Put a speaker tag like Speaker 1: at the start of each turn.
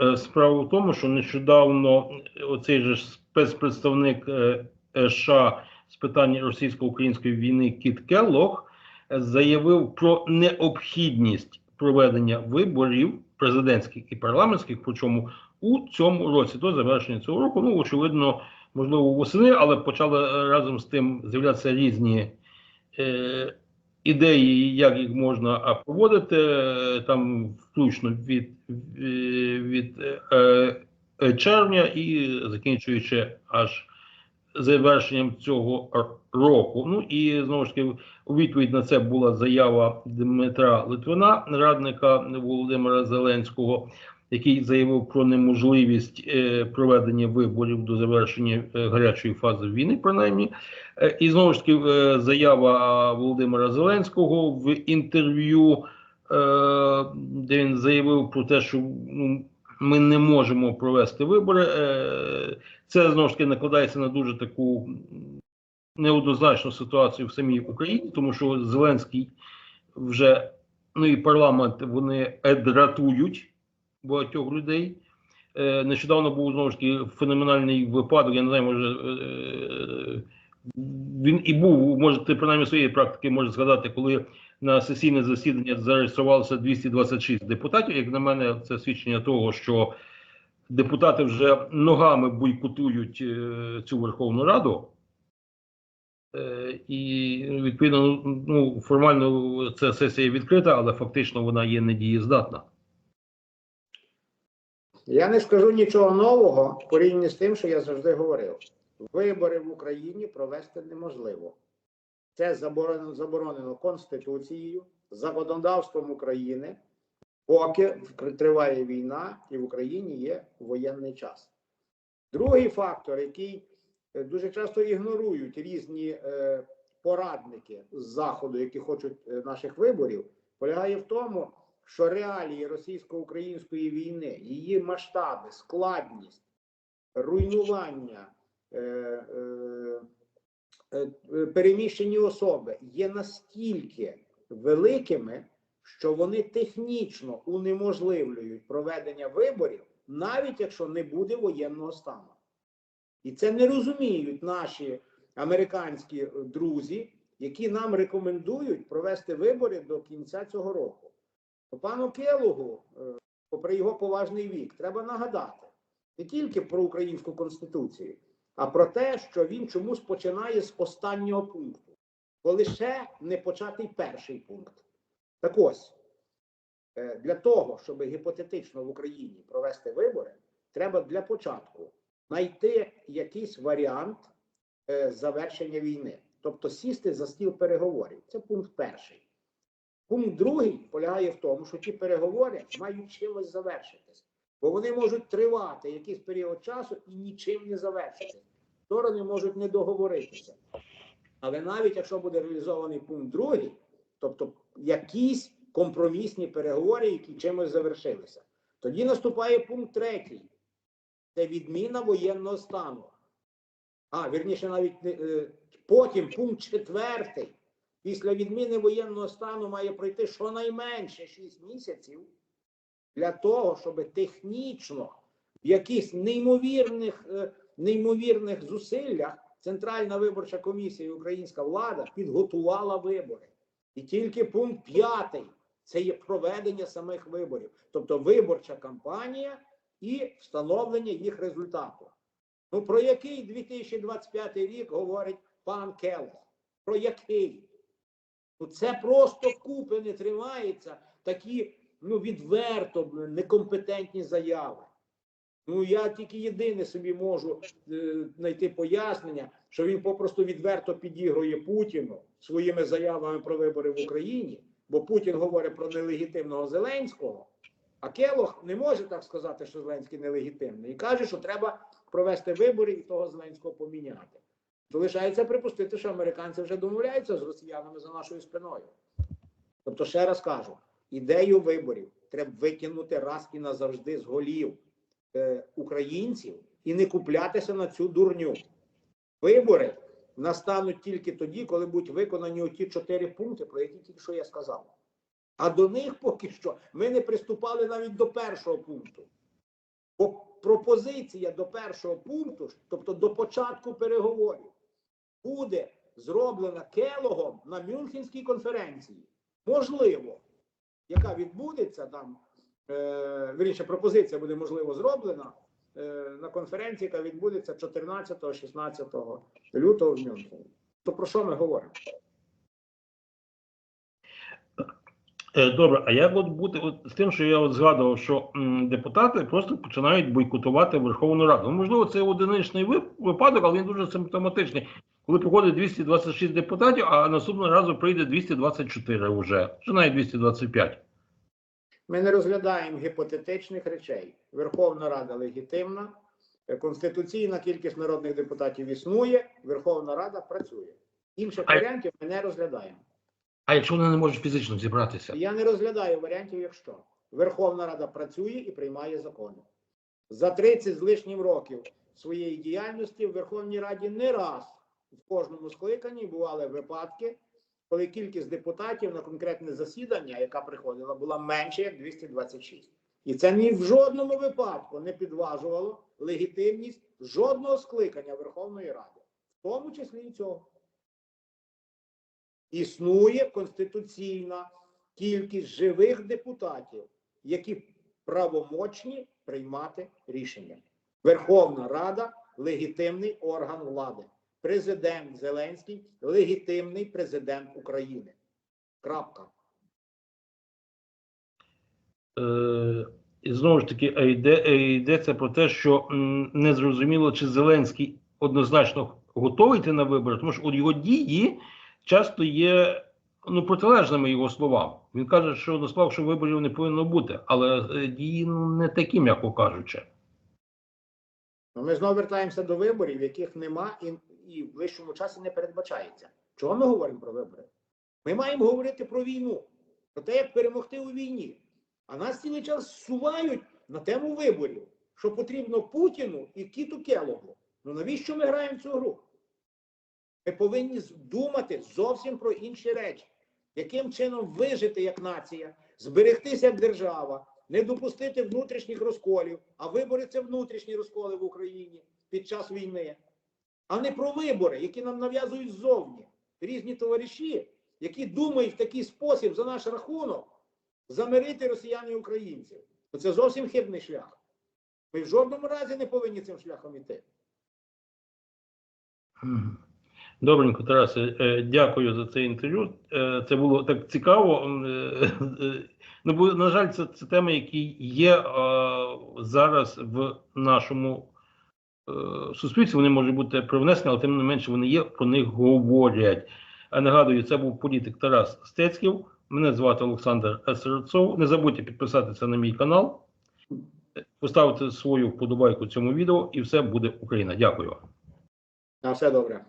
Speaker 1: Е, Справа в тому, що нещодавно оцей же спецпредставник е, е, США з питань російсько-української війни Кіт Келлог е, заявив про необхідність проведення виборів президентських і парламентських, причому у цьому році, до завершення цього року. Ну, очевидно, можливо, восени, але почали е, разом з тим з'являтися різні е, ідеї, як їх можна проводити, е, там включно від, від, від е, е, червня і закінчуючи аж завершенням цього року. Ну і знову ж таки, у відповідь на це була заява Дмитра Литвина, радника Володимира Зеленського, який заявив про неможливість е, проведення виборів до завершення е, гарячої фази війни, принаймні. Е, І знову ж таки, заява Володимира Зеленського в інтерв'ю, де він заявив про те, що ну, ми не можемо провести вибори. Е, Це знову ж таки накладається на дуже таку неоднозначну ситуацію в самій Україні, тому що Зеленський вже ну і парламент вони е, дратують багатьох людей. Е, Нещодавно був знову ж таки феноменальний випадок. Я не знаю, може е, він і був, може, ти принаймні своєї практики можеш згадати, коли на сесійне засідання зареєструвалося 226 депутатів. Як на мене, це свідчення того, що депутати вже ногами бойкотують е, цю Верховну Раду. Е, І відповідно, ну формально ця сесія відкрита, але фактично вона є недієздатна.
Speaker 2: Я не скажу нічого нового в порівнянні з тим, що я завжди говорив. Вибори в Україні провести неможливо. Це заборонено, заборонено Конституцією, законодавством України, поки триває війна і в Україні є воєнний час. Другий фактор, який е, дуже часто ігнорують різні е, порадники з Заходу, які хочуть е, наших виборів, полягає в тому, що реалії російсько-української війни, її масштаби, складність, руйнування, е, е, переміщені особи є настільки великими, що вони технічно унеможливлюють проведення виборів, навіть якщо не буде воєнного стану. І це не розуміють наші американські е, друзі, які нам рекомендують провести вибори до кінця цього року. Пану Келугу, е, попри його поважний вік, треба нагадати не тільки про українську конституцію, а про те, що він чомусь починає з останнього пункту, коли ще не початий перший пункт. Так ось, е, для того, щоб гіпотетично в Україні провести вибори, треба для початку знайти якийсь варіант е, завершення війни, тобто сісти за стіл переговорів. Це пункт перший. Пункт другий полягає в тому, що ті переговори мають чимось завершитись, бо вони можуть тривати якийсь період часу і нічим не завершитись. Сторони можуть не договоритися. Але навіть якщо буде реалізований пункт другий, тобто якісь компромісні переговори, які чимось завершилися, тоді наступає пункт третій. Це відміна воєнного стану. А, вірніше, навіть е, потім пункт четвертий. Після відміни воєнного стану має пройти щонайменше 6 місяців для того, щоб технічно в якихось неймовірних, е, неймовірних зусиллях Центральна виборча комісія і українська влада підготувала вибори. І тільки пункт п'ятий це є проведення самих виборів, тобто виборча кампанія і встановлення їх результату. Ну про який 2025 рік говорить пан Келлог? Про який? Ну, це просто купи не тримається такі ну, відверто некомпетентні заяви. Ну, я тільки єдине собі можу е, знайти пояснення, що він попросту відверто підігрує Путіну своїми заявами про вибори в Україні, бо Путін говорить про нелегітимного Зеленського, а Келох не може так сказати, що Зеленський нелегітимний, і каже, що треба провести вибори і того Зеленського поміняти. Залишається припустити, що американці вже домовляються з росіянами за нашою спиною. Тобто, ще раз кажу: ідею виборів треба викинути раз і назавжди з голів е, українців і не куплятися на цю дурню. Вибори настануть тільки тоді, коли будуть виконані ті чотири пункти, про які тільки що я сказав. А до них поки що ми не приступали навіть до першого пункту. Бо пропозиція до першого пункту, тобто до початку переговорів, буде зроблена Келогом на Мюнхенській конференції. Можливо, яка відбудеться там, е, вірніше, пропозиція буде можливо зроблена е, на конференції, яка відбудеться 14-16 лютого в Мюнхені. То про що ми говоримо?
Speaker 1: Е, Добре, а як от бути от з тим, що я от згадував, що м, депутати просто починають бойкотувати Верховну Раду. Ну, можливо, це одиничний вип- випадок, але він дуже симптоматичний. Коли приходить 226 депутатів, а наступного разу прийде 224 вже, чи навіть 225.
Speaker 2: Ми не розглядаємо гіпотетичних речей. Верховна Рада легітимна, конституційна кількість народних депутатів існує, Верховна Рада працює. Інших
Speaker 1: А-
Speaker 2: варіантів ми не розглядаємо.
Speaker 1: А якщо вони не можуть фізично зібратися?
Speaker 2: Я не розглядаю варіантів, якщо Верховна Рада працює і приймає закони. За 30 з лишнім років своєї діяльності в Верховній Раді не раз в кожному скликанні бували випадки, коли кількість депутатів на конкретне засідання, яка приходила, була менше як 226. І це ні в жодному випадку не підважувало легітимність жодного скликання Верховної Ради, в тому числі і цього. Існує конституційна кількість живих депутатів, які правомочні приймати рішення. Верховна Рада легітимний орган влади. Президент Зеленський легітимний президент України. Крапка.
Speaker 1: Е, і знову ж таки, е, йде, йдеться про те, що м, незрозуміло, чи Зеленський однозначно готовий йти на вибори, тому що от його дії часто є ну, протилежними його словам. Він каже, що насправді що виборів не повинно бути, але е, дії ну, не такі, м'яко кажучи.
Speaker 2: Ну, Ми знову вертаємося до виборів, яких нема і, і в ближчому часі не передбачається. Чого ми говоримо про вибори? Ми маємо говорити про війну, про те, як перемогти у війні. А нас цілий час сувають на тему виборів, що потрібно Путіну і Кіту Келогу. Ну навіщо ми граємо в цю гру? Ми повинні думати зовсім про інші речі, яким чином вижити як нація, зберегтися як держава, не допустити внутрішніх розколів, а вибори це внутрішні розколи в Україні під час війни, а не про вибори, які нам нав'язують ззовні. Різні товариші, які думають в такий спосіб за наш рахунок замирити росіян і українців. Це зовсім хибний шлях. Ми в жодному разі не повинні цим шляхом іти.
Speaker 1: Добренько, Тарасе, е, дякую за це інтерв'ю. Е, Це було так цікаво. Е, Ну, бо, на жаль, це, це теми, які є зараз в нашому суспільстві. Вони можуть бути привнесені, але тим не менше вони є, про них говорять. А нагадую, це був політик Тарас Стецьків. Мене звати Олександр Серцов. Не забудьте підписатися на мій канал, поставити свою вподобайку цьому відео, і все буде Україна. Дякую.
Speaker 2: На все добре.